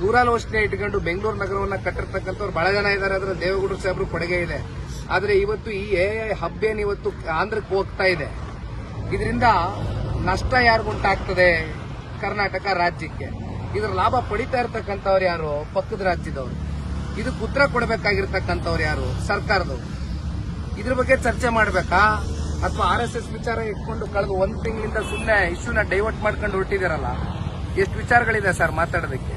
ದೂರಾಲೋಚನೆ ಇಟ್ಕೊಂಡು ಬೆಂಗಳೂರು ನಗರವನ್ನ ಕಟ್ಟಿರ್ತಕ್ಕಂಥವ್ರು ಬಹಳ ಜನ ಇದ್ದಾರೆ ಅದರ ದೇವೇಗೌಡರು ಸಾಹೇಬರು ಕೊಡುಗೆ ಇದೆ. ಆದ್ರೆ ಇವತ್ತು ಈ ಎ ಹಬ್ ಹಬ್ಬೇನು ಇವತ್ತು ಆಂಧ್ರಕ್ಕೆ ಹೋಗ್ತಾ ಇದೆ. ಇದರಿಂದ ನಷ್ಟ ಯಾರಿಗುಂಟಾಗ್ತದೆ ಕರ್ನಾಟಕ ರಾಜ್ಯಕ್ಕೆ. ಇದರ ಲಾಭ ಪಡಿತಾ ಇರ್ತಕ್ಕಂಥವ್ರು ಯಾರು? ಪಕ್ಕದ ರಾಜ್ಯದವರು. ಇದಕ್ಕೆ ಉತ್ತರ ಕೊಡಬೇಕಾಗಿರ್ತಕ್ಕಂಥವ್ರು ಯಾರು? ಸರ್ಕಾರದವರು. ಇದ್ರ ಬಗ್ಗೆ ಚರ್ಚೆ ಮಾಡಬೇಕಾ? ಅಥವಾ ಆರ್ ಎಸ್ ಎಸ್ ವಿಚಾರ ಇಟ್ಕೊಂಡು ಕಳೆದ ಒಂದು ತಿಂಗಳಿಂದ ಸುಮ್ಮನೆ ಇಶ್ಯೂನ ಡೈವರ್ಟ್ ಮಾಡ್ಕೊಂಡು ಹೊರಟಿದ್ದೀರಲ್ಲ ಎಷ್ಟು ವಿಚಾರಗಳಿದೆ ಸರ್ ಮಾತಾಡೋದಕ್ಕೆ?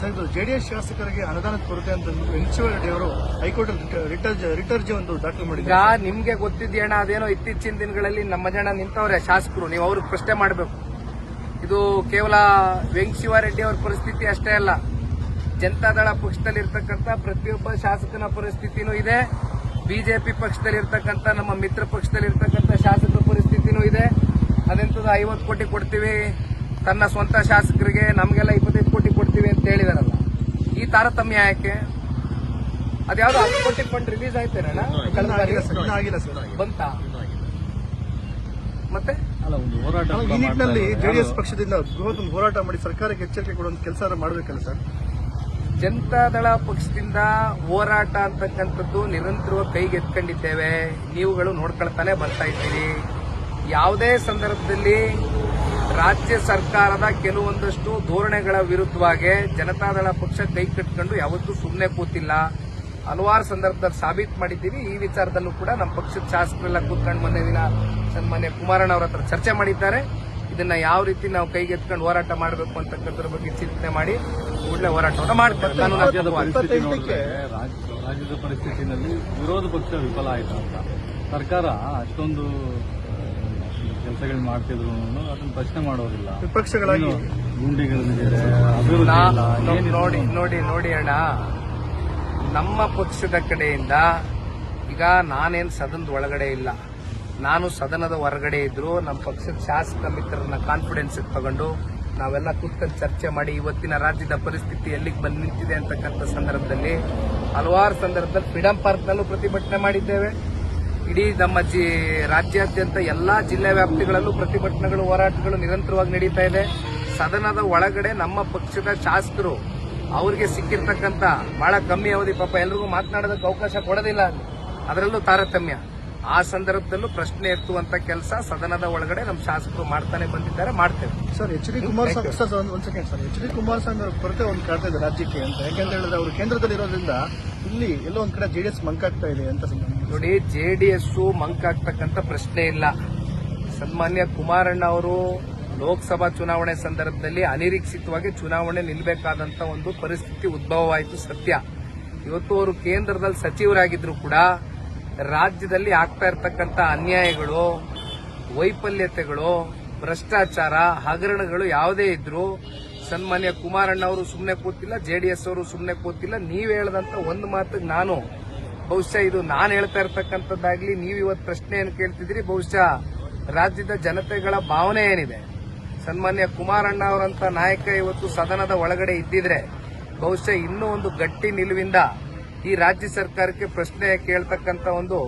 ಸರ್ ಜೆಡಿಎಸ್ ಶಾಸಕರಿಗೆ ಅನುದಾನದ ಕೊರತೆ ಅಂತ ಎನ್ಸಿಒ ರೆಡ್ಡಿ ಅವರು ಹೈಕೋರ್ಟ್ ರಿಟರ್ಜ್ ರಿಟರ್ಜಿ ಒಂದು ದಾಖಲು ಈಗ ಮಾಡಿದ್ದಾರೆ ನಿಮ್ಗೆ ಗೊತ್ತಿದ್ಯಣ್ಣ, ಅದೇನೋ ಇತ್ತೀಚಿನ ದಿನಗಳಲ್ಲಿ ನಮ್ಮ ಜನ ನಿಂತವ್ರೆ ಶಾಸಕರು, ನೀವು ಅವ್ರಿಗೆ ಪ್ರಶ್ನೆ ಮಾಡಬೇಕು. ಇದು ಕೇವಲ ವೆಂಕಶಿವಾರೆಡ್ಡಿ ಅವ್ರ ಪರಿಸ್ಥಿತಿ ಅಷ್ಟೇ ಅಲ್ಲ. ಜನತಾದಳ ಪಕ್ಷದಲ್ಲಿ ಇರ್ತಕ್ಕಂಥ ಪ್ರತಿಯೊಬ್ಬ ಶಾಸಕನ ಪರಿಸ್ಥಿತಿನೂ ಇದೆ. ಬಿಜೆಪಿ ಪಕ್ಷದಲ್ಲಿ ಇರ್ತಕ್ಕಂಥ ನಮ್ಮ ಮಿತ್ರ ಪಕ್ಷದಲ್ಲಿ ಇರ್ತಕ್ಕಂಥ ಶಾಸಕರ ಪರಿಸ್ಥಿತಿನೂ ಇದೆ. ಅದೆಂತದ ಐವತ್ತು ಕೋಟಿ ಕೊಡ್ತೀವಿ? ತನ್ನ ಸ್ವಂತ ಶಾಸಕರಿಗೆ ನಮಗೆಲ್ಲ ಕೋಟಿ ಕೊಡ್ತೀವಿ ಅಂತ ಹೇಳಿದಾರಲ್ಲ. ಈ ತಾರತಮ್ಯ ಯಾಕೆ? ಅದ್ಯಾವ್ದು ಹತ್ತು ಕೋಟಿ ಫಂಡ್ ರಿಲೀಸ್ ಆಯ್ತೇನಣ್ಣ ಕಳೆದ ಬಾರಿ? ಆಗಿಲ್ಲ ಬಂತ? ಮತ್ತೆ? ಅಲ್ಲ ಒಂದು ಹೋರಾಟ ಅಲ್ಲ, ಈ ನಿಟ್ಟಿನಲ್ಲಿ ಜೆಡಿಎಸ್ ಪಕ್ಷದಿಂದ ಬೃಹತ್ ಒಂದು ಹೋರಾಟ ಮಾಡಿ ಸರ್ಕಾರಕ್ಕೆ ಎಚ್ಚರಿಕೆ ಕೊಡುವಂತ ಕೆಲಸ ಮಾಡಬೇಕಲ್ಲ ಸರ್? ಜನತಾದಳ ಪಕ್ಷದಿಂದ ಹೋರಾಟ ಅಂತಕ್ಕಂಥದ್ದು ನಿರಂತರವಾಗಿ ಕೈಗೆತ್ಕೊಂಡಿದ್ದೇವೆ ನೀವುಗಳು ನೋಡ್ಕೊಳ್ತಾನೆ ಬರ್ತಾ ಇದ್ದೀರಿ. ಯಾವುದೇ ಸಂದರ್ಭದಲ್ಲಿ ರಾಜ್ಯ ಸರ್ಕಾರದ ಕೆಲವೊಂದಷ್ಟು ಧೋರಣೆಗಳ ವಿರುದ್ಧವಾಗಿ ಜನತಾದಳ ಪಕ್ಷ ಕೈ ಕಟ್ಕೊಂಡು ಯಾವತ್ತೂ ಸುಮ್ಮನೆ ಕೂತಿಲ್ಲ. ಹಲವಾರು ಸಂದರ್ಭದಲ್ಲಿ ಸಾಬೀತು ಮಾಡಿದ್ದೀವಿ. ಈ ವಿಚಾರದಲ್ಲೂ ಕೂಡ ನಮ್ಮ ಪಕ್ಷದ ಶಾಸಕರೆಲ್ಲ ಕೂತ್ಕೊಂಡು ಮೊನ್ನೆ ದಿನ ಸನ್ಮಾನ್ಯ ಕುಮಾರಣ್ಣ ಅವರ ಹತ್ರ ಚರ್ಚೆ ಮಾಡಿದ್ದಾರೆ. ಇದನ್ನ ಯಾವ ರೀತಿ ನಾವು ಕೈಗೆತ್ಕೊಂಡು ಹೋರಾಟ ಮಾಡಬೇಕು ಅಂತಕ್ಕಂಥದ್ರ ಬಗ್ಗೆ ಚಿಂತನೆ ಮಾಡಿ ಒಳ್ಳೆ ಹೋರಾಟವನ್ನು ಮಾಡ್ತಾರೆ. ರಾಜ್ಯದ ಪರಿಸ್ಥಿತಿನಲ್ಲಿ ವಿರೋಧ ಪಕ್ಷ ವಿಫಲ ಆಯಿತು ಅಂತ. ಸರ್ಕಾರ ಅಷ್ಟೊಂದು ಕೆಲಸಗಳು ಮಾಡ್ತಿದ್ರು ಅದನ್ನ ಪ್ರಶ್ನೆ ಮಾಡೋದಿಲ್ಲ ವಿಪಕ್ಷಗಳಾಗಿ ಗುಂಡಿಗಳಿದ್ದಾರೆ ಅಭಿವೃದ್ಧಿ. ನೋಡಿ ನೋಡಿ ನೋಡಿ ಅಣ್ಣ. ನಮ್ಮ ಪಕ್ಷದ ಕಡೆಯಿಂದ ಈಗ ನಾನೇನ್ ಸದನದ ಒಳಗಡೆ ಇಲ್ಲ. ನಾನು ಸದನದ ಹೊರಗಡೆ ಇದ್ರು ನಮ್ಮ ಪಕ್ಷದ ಶಾಸಕ ಮಿತ್ರರನ್ನ ಕಾನ್ಫಿಡೆನ್ಸ್ ತಗೊಂಡು ನಾವೆಲ್ಲ ಕೂತ್ಕೊಂಡು ಚರ್ಚೆ ಮಾಡಿ ಇವತ್ತಿನ ರಾಜ್ಯದ ಪರಿಸ್ಥಿತಿ ಎಲ್ಲಿಗೆ ಬಂದು ನಿಂತಿದೆ ಅಂತಕ್ಕಂಥ ಸಂದರ್ಭದಲ್ಲಿ ಹಲವಾರು ಸಂದರ್ಭದಲ್ಲಿ ಫ್ರೀಡಂ ಪಾರ್ಕ್ನಲ್ಲೂ ಪ್ರತಿಭಟನೆ ಮಾಡಿದ್ದೇವೆ. ಇಡೀ ನಮ್ಮ ಜಿ ರಾಜ್ಯಾದ್ಯಂತ ಎಲ್ಲಾ ಜಿಲ್ಲೆ ವ್ಯಾಪ್ತಿಗಳಲ್ಲೂ ಪ್ರತಿಭಟನೆಗಳು, ಹೋರಾಟಗಳು ನಿರಂತರವಾಗಿ ನಡೀತಾ ಇದೆ. ಸದನದ ಒಳಗಡೆ ನಮ್ಮ ಪಕ್ಷದ ಶಾಸಕರು ಅವರಿಗೆ ಸಿಕ್ಕಿರ್ತಕ್ಕಂಥ ಬಹಳ ಕಮ್ಮಿ ಅವಧಿ. ಪಾಪ ಎಲ್ರಿಗೂ ಮಾತನಾಡೋದಕ್ಕೆ ಅವಕಾಶ ಕೊಡೋದಿಲ್ಲ ಅದರಲ್ಲೂ ತಾರತಮ್ಯ. ಆ ಸಂದರ್ಭದಲ್ಲೂ ಪ್ರಶ್ನೆ ಎತ್ತುವಂತ ಕೆಲಸ ಸದನದ ಒಳಗಡೆ ನಮ್ಮ ಶಾಸಕರು ಮಾಡ್ತಾನೆ ಬಂದಿದ್ದಾರೆ ಮಾಡ್ತೇವೆ. Sir H D Kumaraswamy sir ಒಂದ್- second sir. H D Kumaraswamy ಅವರು ಕೊರತೆ ಒಂದು ಕಾಡ್ತಾ ಇದೆ ರಾಜ್ಯಕ್ಕೆ ಅಂತ. ಯಾಕಂತ ಹೇಳಿದ್ರೆ ಅವರು ಕೇಂದ್ರದಲ್ಲಿ ಇರೋದ್ರಿಂದ ಇಲ್ಲಿ ಎಲ್ಲೋ ಒಂದ್ ಕಡೆ ಜೆಡಿಎಸ್ ಮಂಕಾಗ್ತಾ ಇದೆ ಅಂತ ನೋಡಿ ಜೆಡಿಎಸ್ ಮಂಕಾಗ್ತಕ್ಕಂತ ಪ್ರಶ್ನೆ ಇಲ್ಲ. ಸನ್ಮಾನ್ಯ ಕುಮಾರಣ್ಣ ಅವರು ಲೋಕಸಭಾ ಚುನಾವಣೆ ಸಂದರ್ಭದಲ್ಲಿ ಅನಿರೀಕ್ಷಿತವಾಗಿ ಚುನಾವಣೆ ನಿಲ್ಲಬೇಕಾದಂತ ಒಂದು ಪರಿಸ್ಥಿತಿ ಉದ್ಭವವಾಯಿತು ಸತ್ಯ. ಇವತ್ತು ಅವರು ಕೇಂದ್ರದಲ್ಲಿ ಸಚಿವರಾಗಿದ್ರು ಕೂಡ ರಾಜ್ಯದಲ್ಲಿ ಆಗ್ತಾ ಇರತಕ್ಕಂತ ಅನ್ಯಾಯಗಳು, ವೈಫಲ್ಯತೆಗಳು, ಭ್ರಷ್ಟಾಚಾರ, ಹಗರಣಗಳು ಯಾವುದೇ ಇದ್ರು ಸನ್ಮಾನ್ಯ ಕುಮಾರಣ್ಣ ಅವರು ಸುಮ್ಮನೆ ಕೂತಿಲ್ಲ ಜೆಡಿಎಸ್ ಅವರು ಸುಮ್ಮನೆ ಕೂತಿಲ್ಲ. ನೀವು ಹೇಳದಂತ ಒಂದು ಮಾತು ನಾನು, ಬಹುಶಃ ಇದು ನಾನು ಹೇಳ್ತಾ ಇರ್ತಕ್ಕಂಥದ್ದಾಗ್ಲಿ, ನೀವು ಇವತ್ತು ಪ್ರಶ್ನೆಯನ್ನು ಕೇಳ್ತಿದ್ರಿ ಬಹುಶಃ ರಾಜ್ಯದ ಜನತೆಗಳ ಭಾವನೆ ಏನಿದೆ? ಸನ್ಮಾನ್ಯ ಕುಮಾರಣ್ಣ ಅವರಂತ ನಾಯಕ ಇವತ್ತು ಸದನದ ಒಳಗಡೆ ಇದ್ದಿದ್ರೆ, ಬಹುಶಃ ಇನ್ನೂ ಒಂದು ಗಟ್ಟಿ ನಿಲುವಿಂದ ಈ ರಾಜ್ಯ ಸರ್ಕಾರಕ್ಕೆ ಪ್ರಶ್ನೆ ಕೇಳ್ತಕ್ಕಂತ ಒಂದು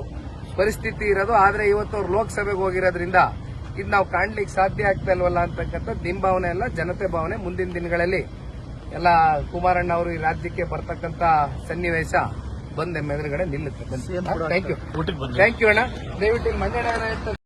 ಪರಿಸ್ಥಿತಿ ಇರೋದು. ಆದ್ರೆ ಇವತ್ತು ಅವ್ರು ಲೋಕಸಭೆಗೆ ಹೋಗಿರೋದ್ರಿಂದ ಇದು ನಾವು ಕಾಣ್ಲಿಕ್ಕೆ ಸಾಧ್ಯ ಆಗ್ತಾ ಇಲ್ವಲ್ಲ ಅಂತಕ್ಕಂಥದ್ದು ನಿಮ್ಮ ಭಾವನೆ ಅಲ್ಲ ಜನತೆ ಭಾವನೆ. ಮುಂದಿನ ದಿನಗಳಲ್ಲಿ ಎಲ್ಲ ಕುಮಾರಣ್ಣ ಅವರು ಈ ರಾಜ್ಯಕ್ಕೆ ಬರ್ತಕ್ಕಂತ ಸನ್ನಿವೇಶ ಬಂದ ಎದುರುಗಡೆ ನಿಲ್ಲುತ್ತೆ. ಥ್ಯಾಂಕ್ ಯು ಥ್ಯಾಂಕ್ ಯು ಅಣ್ಣ. ದಯವಿಟ್ಟು ಮಂಜಣ್ಣ